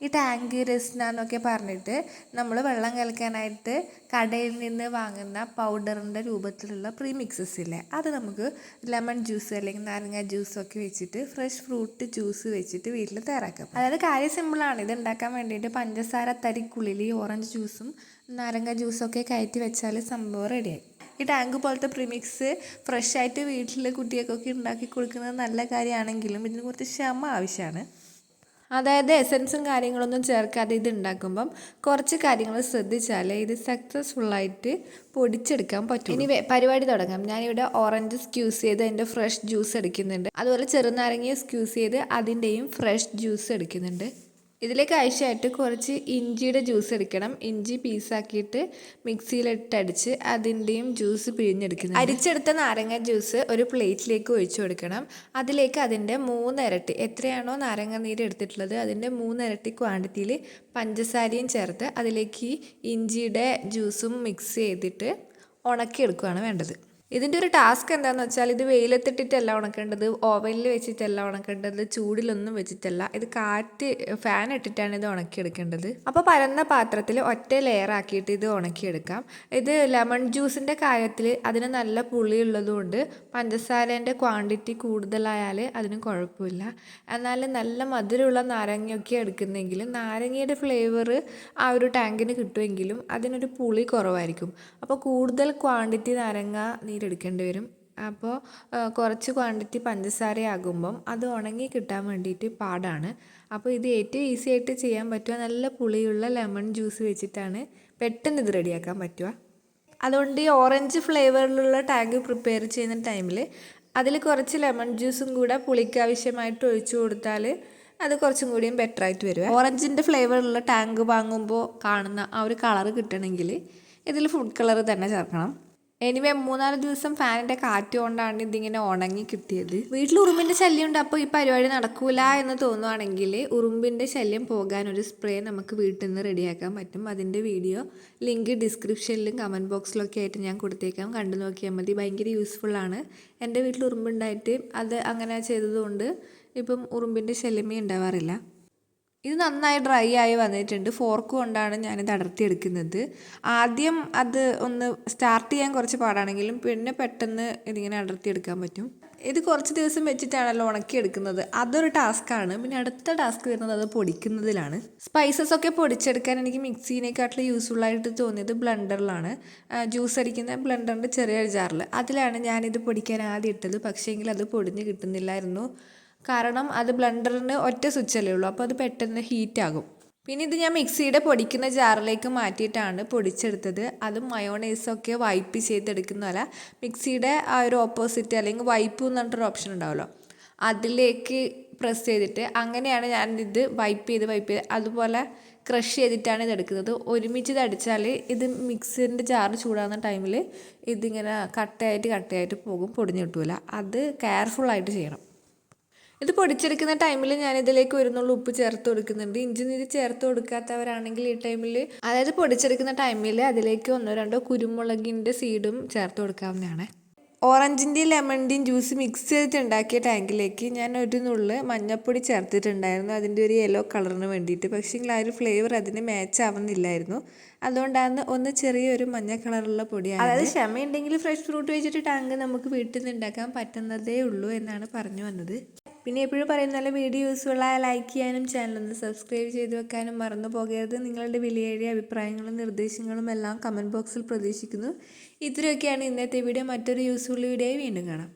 ഈ ടാങ്ക് രസ്ന എന്നൊക്കെ പറഞ്ഞിട്ട് നമ്മൾ വെള്ളം കലക്കാനായിട്ട് കടയിൽ നിന്ന് വാങ്ങുന്ന പൗഡറിന്റെ രൂപത്തിലുള്ള പ്രീമിക്സസ് ഇല്ലേ? അത് നമുക്ക് ലെമൺ ജ്യൂസ് അല്ലെങ്കിൽ നാരങ്ങ ജ്യൂസ് ഒക്കെ വെച്ചിട്ട് ഫ്രഷ് ഫ്രൂട്ട് ജ്യൂസ് വെച്ചിട്ട് വീട്ടിൽ തയ്യാറാക്കാം. അതായത് കാര്യം സിമ്പിളാണ് ഇത് ഉണ്ടാക്കാൻ വേണ്ടിയിട്ട് പഞ്ചസാര തരിക്കുള്ളിൽ ഈ ഓറഞ്ച് ജ്യൂസും നാരങ്ങ ജ്യൂസൊക്കെ കയറ്റി വെച്ചാൽ സംഭവം റെഡിയായി ഈ ടാങ്ക് പോലത്തെ പ്രിമിക്സ് ഫ്രഷ് ആയിട്ട് വീട്ടിൽ കുട്ടികൾക്കൊക്കെ ഉണ്ടാക്കി കൊടുക്കുന്നത് നല്ല കാര്യമാണെങ്കിലും ഇതിന് കുറച്ച് ക്ഷമ ആവശ്യമാണ്. അതായത് എസൻസും കാര്യങ്ങളൊന്നും ചേർക്കാതെ ഇത് ഉണ്ടാക്കുമ്പം കുറച്ച് കാര്യങ്ങൾ ശ്രദ്ധിച്ചാലേ ഇത് സക്സസ്ഫുള്ളായിട്ട് പൊടിച്ചെടുക്കാൻ പറ്റും ഇനി പരിപാടി തുടങ്ങാം. ഞാനിവിടെ ഓറഞ്ച് സ്ക്യൂസ് ചെയ്ത് അതിന്റെ ഫ്രഷ് ജ്യൂസ് എടുക്കുന്നുണ്ട്. അതുപോലെ ചെറുനാരങ്ങ സ്ക്യൂസ് ചെയ്ത് അതിന്റെയും ഫ്രഷ് ജ്യൂസ് എടുക്കുന്നുണ്ട്. ഇതിലേക്ക് ആവശ്യമായിട്ട് കുറച്ച് ഇഞ്ചിയുടെ ജ്യൂസ് എടുക്കണം. ഇഞ്ചി പീസാക്കിയിട്ട് മിക്സിയിലിട്ടടിച്ച് അതിന്റെയും ജ്യൂസ് പിഴിഞ്ഞെടുക്കുന്നത് അരിച്ചെടുത്ത നാരങ്ങ ജ്യൂസ് ഒരു പ്ലേറ്റിലേക്ക് ഒഴിച്ചു കൊടുക്കണം. അതിലേക്ക് അതിന്റെ മൂന്നിരട്ടി എത്രയാണോ നാരങ്ങ നീര് എടുത്തിട്ടുള്ളത് അതിന്റെ മൂന്നിരട്ടി ക്വാണ്ടിറ്റിയിൽ പഞ്ചസാരയും ചേർത്ത് അതിലേക്ക് ഇഞ്ചിയുടെ ജ്യൂസും മിക്സ് ചെയ്തിട്ട് ഉണക്കിയെടുക്കുകയാണ് വേണ്ടത്. ഇതിന്റെ ഒരു ടാസ്ക് എന്താണെന്ന് വെച്ചാൽ ഇത് വെയിലത്തിട്ടിട്ടല്ല ഉണക്കേണ്ടത് ഓവനിൽ വെച്ചിട്ടല്ല ഉണക്കേണ്ടത് ചൂടിലൊന്നും വെച്ചിട്ടല്ല. ഇത് കാറ്റ് ഫാൻ ഇട്ടിട്ടാണ് ഇത് ഉണക്കിയെടുക്കേണ്ടത്. അപ്പോൾ പരന്ന പാത്രത്തിൽ ഒറ്റ ലെയർ ആക്കിയിട്ട് ഇത് ഉണക്കിയെടുക്കാം. ഇത് ലെമൺ ജ്യൂസിന്റെ കാര്യത്തിൽ അതിന് നല്ല പുളിയുള്ളതുകൊണ്ട് പഞ്ചസാരേന്റെ ക്വാണ്ടിറ്റി കൂടുതലായാൽ അതിന് കുഴപ്പമില്ല. എന്നാൽ നല്ല മധുരമുള്ള നാരങ്ങയൊക്കെ എടുക്കുന്നെങ്കിൽ നാരങ്ങയുടെ ഫ്ലേവർ ആ ഒരു ടാങ്കിന് കിട്ടുമെങ്കിലും അതിനൊരു പുളി കുറവായിരിക്കും. അപ്പോൾ കൂടുതൽ ക്വാണ്ടിറ്റി നാരങ്ങ നീരെടുക്കേണ്ടി വരും. അപ്പോൾ കുറച്ച് ക്വാണ്ടിറ്റി പഞ്ചസാരയാകുമ്പം അത് ഉണങ്ങി കിട്ടാൻ വേണ്ടിയിട്ട് പാടാണ്. അപ്പോൾ ഇത് ഏറ്റവും ഈസി ആയിട്ട് ചെയ്യാൻ പറ്റുക നല്ല പുളിയുള്ള ലെമൺ ജ്യൂസ് വെച്ചിട്ടാണ് പെട്ടെന്ന് ഇത് റെഡിയാക്കാൻ പറ്റുക. അതുകൊണ്ട് ഈ ഓറഞ്ച് ഫ്ലേവറിലുള്ള ടാങ്ക് പ്രിപ്പയർ ചെയ്യുന്ന ടൈമിൽ അതിൽ കുറച്ച് ലെമൺ ജ്യൂസും കൂടെ പുളിക്ക് ആവശ്യമായിട്ട് ഒഴിച്ചു കൊടുത്താൽ അത് കുറച്ചും കൂടിയും ബെറ്റർ ആയിട്ട് വരും ഓറഞ്ചിന്റെ ഫ്ലേവറുള്ള ടാങ്ക് വാങ്ങുമ്പോൾ കാണുന്ന ആ ഒരു കളർ കിട്ടണമെങ്കിൽ ഇതിൽ ഫുഡ് കളർ തന്നെ ചേർക്കണം. എനിവേ മൂന്നാൽ ദിവസം ഫാനിന്റെ കാറ്റ് കൊണ്ടാണ് ഇതിങ്ങനെ ഉണങ്ങി കിട്ടിയത്. വീട്ടിൽ ഉറുമ്പിന്റെ ശല്യം ഉണ്ട് അപ്പോൾ ഈ പരിപാടി നടക്കൂല എന്ന് തോന്നുവാണെങ്കിൽ ഉറുമ്പിന്റെ ശല്യം പോകാൻ ഒരു സ്പ്രേ നമുക്ക് വീട്ടിൽ നിന്ന് റെഡിയാക്കാൻ പറ്റും. അതിന്റെ വീഡിയോ ലിങ്ക് ഡിസ്ക്രിപ്ഷനിലും കമന്റ് ബോക്സിലൊക്കെ ആയിട്ട് ഞാൻ കൊടുത്തേക്കാം. കണ്ടു നോക്കിയാൽ മതി ഭയങ്കര ആണ്. എന്റെ വീട്ടിൽ ഉറുമ്പുണ്ടായിട്ട് അത് അങ്ങനെ ചെയ്തതുകൊണ്ട് ഇപ്പം ഉറുമ്പിന്റെ ശല്യമേ ഉണ്ടാവാറില്ല. ഇത് നന്നായി ഡ്രൈ ആയി വന്നിട്ടുണ്ട്. ഫോർക്ക് കൊണ്ടാണ് ഞാനിത് അടർത്തിയെടുക്കുന്നത്. ആദ്യം അത് ഒന്ന് സ്റ്റാർട്ട് ചെയ്യാൻ കുറച്ച് പാടാണെങ്കിലും പിന്നെ പെട്ടെന്ന് ഇതിങ്ങനെ അടർത്തിയെടുക്കാൻ പറ്റും. ഇത് കുറച്ച് ദിവസം വെച്ചിട്ടാണല്ലോ ഉണക്കിയെടുക്കുന്നത്. അതൊരു ടാസ്ക്കാണ് പിന്നെ അടുത്ത ടാസ്ക് വരുന്നത് അത് പൊടിക്കുന്നതിലാണ്. സ്പൈസസ് ഒക്കെ പൊടിച്ചെടുക്കാൻ എനിക്ക് മിക്സീനെക്കാട്ടിലും യൂസ്ഫുൾ ആയിട്ട് തോന്നിയത് ബ്ലണ്ടറിലാണ്. ജ്യൂസ് അടിക്കുന്ന ബ്ലണ്ടറിന്റെ ചെറിയ ജാറിൽ അതിലാണ് ഞാനിത് പൊടിക്കാൻ ആദ്യം ഇട്ടത്. പക്ഷേ പക്ഷേങ്കിൽ അത് പൊടിഞ്ഞ് കിട്ടുന്നില്ലായിരുന്നു. കാരണം അത് ബ്ലണ്ടറിന് ഒറ്റ സ്വിച്ചല്ലേ ഉള്ളൂ. അപ്പോൾ അത് പെട്ടെന്ന് ഹീറ്റാകും പിന്നെ ഇത് ഞാൻ മിക്സിയുടെ പൊടിക്കുന്ന ജാറിലേക്ക് മാറ്റിയിട്ടാണ് പൊടിച്ചെടുത്തത്. അത് മയോണൈസൊക്കെ വൈപ്പ് ചെയ്തെടുക്കുന്നതല്ല മിക്സിയുടെ ആ ഒരു ഓപ്പോസിറ്റ് അല്ലെങ്കിൽ വൈപ്പ് എന്ന് പറഞ്ഞിട്ടൊരു ഓപ്ഷൻ ഉണ്ടാവുമല്ലോ. അതിലേക്ക് പ്രസ് ചെയ്തിട്ട് അങ്ങനെയാണ് ഞാൻ ഇത് വൈപ്പ് ചെയ്ത് വൈപ്പ് ചെയ്ത് അതുപോലെ ക്രഷ് ചെയ്തിട്ടാണ് ഇത് എടുക്കുന്നത്. ഒരുമിച്ച് ഇത് അടിച്ചാൽ ഇത് മിക്സിന്റെ ജാർ ചൂടാകുന്ന ടൈമിൽ ഇതിങ്ങനെ കട്ടയായിട്ട് കട്ടയായിട്ട് പോകും പൊടിഞ്ഞു കിട്ടില്ല അത് കെയർഫുള്ളായിട്ട് ചെയ്യണം. ഇത് പൊടിച്ചെടുക്കുന്ന ടൈമിൽ ഞാൻ ഇതിലേക്ക് ഒരു ഉപ്പ് ചേർത്ത് കൊടുക്കുന്നുണ്ട്. ഇഞ്ചി നീര് ചേർത്ത് കൊടുക്കാത്തവരാണെങ്കിൽ ഈ ടൈമിൽ അതായത് പൊടിച്ചെടുക്കുന്ന ടൈമിൽ അതിലേക്ക് ഒന്നോ രണ്ടോ കുരുമുളകിന്റെ സീഡും ചേർത്ത് കൊടുക്കാവുന്നതാണ്. ഓറഞ്ചിന്റെയും ലെമണിന്റെയും ജ്യൂസ് മിക്സ് ചെയ്തിട്ടുണ്ടാക്കിയ ടാങ്കിലേക്ക് ഞാൻ ഒരു നുള്ള് മഞ്ഞൾപ്പൊടി ചേർത്തിട്ടുണ്ടായിരുന്നു. അതിന്റെ ഒരു യെല്ലോ കളറിന് വേണ്ടിയിട്ട്. പക്ഷേ ആ ഒരു ഫ്ലേവർ അതിന് മാച്ച് ആവുന്നില്ലായിരുന്നു. അതുകൊണ്ടാണ് ഒന്ന് ചെറിയൊരു മഞ്ഞ കളറുള്ള പൊടിയാണ് അതായത് ക്ഷമയുണ്ടെങ്കിൽ ഫ്രഷ് ഫ്രൂട്ട് വെച്ചിട്ട് ടാങ്ക് നമുക്ക് വീട്ടിൽ നിന്ന് ഉണ്ടാക്കാൻ പറ്റുന്നതേ ഉള്ളൂ എന്നാണ് പറഞ്ഞു വന്നത്. പിന്നെ എപ്പോഴും പറയുന്ന നല്ല വീഡിയോ യൂസ്ഫുള്ളായ ലൈക്ക് ചെയ്യാനും ചാനൽ ഒന്ന് സബ്സ്ക്രൈബ് ചെയ്ത് വെക്കാനും മറന്നു പോകരുത്. നിങ്ങളുടെ വിലയേറിയ അഭിപ്രായങ്ങളും നിർദ്ദേശങ്ങളും എല്ലാം കമന്റ് ബോക്സിൽ പ്രതീക്ഷിക്കുന്നു. ഇത്രയൊക്കെയാണ് ഇന്നത്തെ വീഡിയോ മറ്റൊരു യൂസ്ഫുൾ വീഡിയോ വീണ്ടും കാണാം.